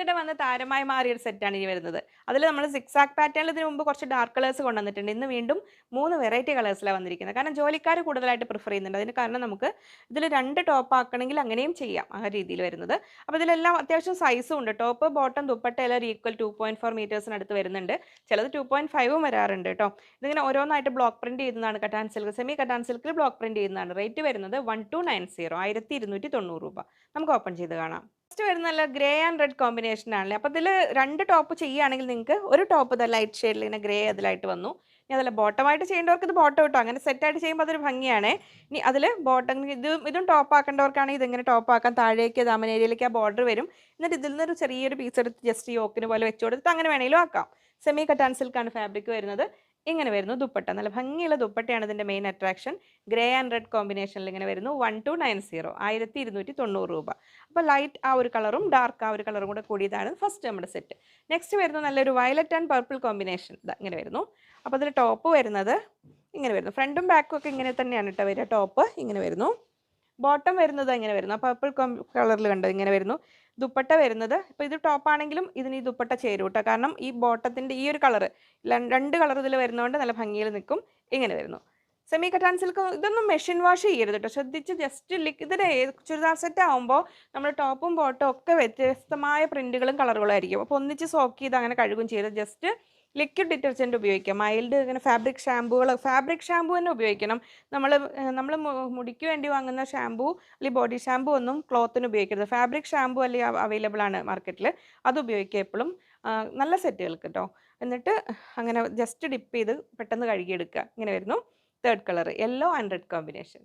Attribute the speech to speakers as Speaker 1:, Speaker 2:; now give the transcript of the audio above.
Speaker 1: അടുത്തിടെ വന്ന താരമായി മാറിയ ഒരു സെറ്റാണ് ഇനി വരുന്നത്. അതിൽ നമ്മൾ സിക്സ് ആക്ക് പാറ്റേണിൽ ഇതിന് മുമ്പ് കുറച്ച് ഡാർക്ക് കളേഴ്സ് കൊണ്ടുവന്നിട്ടുണ്ട്. ഇന്ന് വീണ്ടും മൂന്ന് വെറൈറ്റി കളേഴ്സിലാണ് വന്നിരിക്കുന്നത്. കാരണം ജോലിക്കാർ കൂടുതലായിട്ട് പ്രിഫർ ചെയ്യുന്നുണ്ട്. അതിന് കാരണം നമുക്ക് ഇതിൽ രണ്ട് ടോപ്പ് ആക്കണമെങ്കിൽ അങ്ങനെയും ചെയ്യാം ആ രീതിയിൽ വരുന്നത്. അപ്പോൾ ഇതിലെല്ലാം അത്യാവശ്യം സൈസും ഉണ്ട്. ടോപ്പ് ബോട്ടം ദുപ്പട്ട എല്ലാം ഈക്വൽ ടു പോയിന്റ് ഫോർ മീറ്റേഴ്സിനടുത്ത് വരുന്നുണ്ട്. ചിലത് ടു പോയിന്റ് ഫൈവും വരാറുണ്ട് കേട്ടോ. ഇതിങ്ങനെ ഓരോന്നായിട്ട് ബ്ലോക്ക് പ്രിന്റ് ചെയ്യുന്നതാണ് കട്ടാൻ സിൽക്ക് സെമി കട്ടാൻ സിൽക്കിൽ ബ്ലോക്ക് പ്രിന്റ് ചെയ്യുന്നതാണ്. റേറ്റ് വരുന്നത് വൺ ടു നയൻ സീറോ ആയിരത്തി ഇരുന്നൂറ്റി തൊണ്ണൂറ് രൂപ. നമുക്ക് ഓപ്പൺ ചെയ്ത് കാണാം. ഫസ്റ്റ് വരുന്ന നല്ല ഗ്രേ ആൻഡ് റെഡ് കോമ്പിനേഷൻ ആണല്ലേ? അപ്പോൾ ഇതിൽ രണ്ട് ടോപ്പ് ചെയ്യുകയാണെങ്കിൽ നിങ്ങൾക്ക് ഒരു ടോപ്പ് ഇത് ലൈറ്റ് ഷെയ്ഡിൽ ഇങ്ങനെ ഗ്രേ അതിലായിട്ട് വന്നു. ഇനി അതല്ല ബോട്ടമായിട്ട് ചെയ്യേണ്ടവർക്ക് ഇത് ബോട്ടം കിട്ടും അങ്ങനെ സെറ്റായിട്ട് ചെയ്യുമ്പോൾ അതൊരു ഭംഗിയാണ്. ഇനി അതിൽ ബോട്ടം ഇതും ഇതും ടോപ്പ് ആക്കേണ്ടവർക്കാണെങ്കിൽ ഇതിങ്ങനെ ടോപ്പ് ആക്കാൻ താഴേക്ക് ദാമൻ ഏരിയയിലേക്ക് ആ ബോർഡർ വരും. എന്നിട്ട് ഇതിൽ നിന്നൊരു ചെറിയൊരു പീസ് എടുത്ത് ജസ്റ്റ് യോക്കിന് പോലെ വെച്ച് അങ്ങനെ വേണമെങ്കിലും ആക്കാം. സെമി കട്ടാൻ സിൽക്കാണ് ഫാബ്രിക് വരുന്നത്. ഇങ്ങനെ വരുന്നു ദുപ്പട്ട. നല്ല ഭംഗിയുള്ള ദുപ്പട്ടയാണ് ഇതിന്റെ main attraction grey and red കോമ്പിനേഷനിൽ ഇങ്ങനെ വരുന്നു. വൺ ടു നയൻ സീറോ ആയിരത്തി ഇരുന്നൂറ്റി തൊണ്ണൂറ് രൂപ. അപ്പോൾ ലൈറ്റ് ആ ഒരു കളറും ഡാർക്ക് ആ ഒരു കളറും കൂടെ കൂടിയതാണ് ഫസ്റ്റ് നമ്മുടെ സെറ്റ് നെക്സ്റ്റ് വരുന്നു നല്ലൊരു വയലറ്റ് ആൻഡ് പർപ്പിൾ കോമ്പിനേഷൻ ഇങ്ങനെ വരുന്നു. അപ്പോൾ അതിൽ ടോപ്പ് വരുന്നത് ഇങ്ങനെ വരുന്നു. ഫ്രണ്ടും ബാക്കും ഒക്കെ ഇങ്ങനെ തന്നെയാണ് കേട്ടോ വരിക. ടോപ്പ് ഇങ്ങനെ വരുന്നു. ബോട്ടം വരുന്നത് ഇങ്ങനെ വരുന്നു? പർപ്പിൾ കളറിൽ കണ്ടോ? ഇങ്ങനെ വരുന്നു. ദുപ്പട്ട വരുന്നത് ഇപ്പോൾ ഇത് ടോപ്പ് ആണെങ്കിലും ഇതിന് ഈ ദുപ്പട്ട ചേരും കേട്ടോ കാരണം ഈ ബോട്ടത്തിന്റെ ഈ ഒരു കളറ് രണ്ട് കളർ ഇതിൽ വരുന്നതുകൊണ്ട് നല്ല ഭംഗിയിൽ നിൽക്കും ഇങ്ങനെ വരുന്നു. സെമി കട്ടാൻ സിൽക്ക് ഇതൊന്നും മെഷീൻ വാഷ് ചെയ്യരുത് കേട്ടോ ശ്രദ്ധിച്ച് ജസ്റ്റ് ഇതിന് ചുരിദാർ സെറ്റ് ആകുമ്പോൾ നമ്മൾ ടോപ്പും ബോട്ടും ഒക്കെ വ്യത്യസ്തമായ പ്രിന്റുകളും കളറുകളും ആയിരിക്കും. അപ്പോൾ ഒന്നിച്ച് സോക്ക് ചെയ്ത് അങ്ങനെ കഴുകും ചെയ്ത് ജസ്റ്റ് ലിക്വിഡ് ഡിറ്റർജന്റ് ഉപയോഗിക്കാം. മൈൽഡ് ഇങ്ങനെ ഫാബ്രിക് ഷാമ്പുകൾ ഫാബ്രിക് ഷാമ്പു തന്നെ ഉപയോഗിക്കണം. നമ്മൾ നമ്മൾ മുടിക്ക് വേണ്ടി വാങ്ങുന്ന ഷാമ്പു അല്ലെങ്കിൽ ബോഡി ഷാമ്പു ഒന്നും ക്ലോത്തിന് ഉപയോഗിക്കരുത്. ഫാബ്രിക് ഷാമ്പു അല്ലെങ്കിൽ അവൈലബിൾ ആണ് മാർക്കറ്റിൽ അത് ഉപയോഗിക്കുക എപ്പോഴും നല്ല സെറ്റുകൾക്ക് കേട്ടോ എന്നിട്ട് അങ്ങനെ ജസ്റ്റ് ഡിപ്പ് ചെയ്ത് പെട്ടെന്ന് കഴുകിയെടുക്കുക. ഇങ്ങനെ വരുന്നു. Third colour yellow and red combination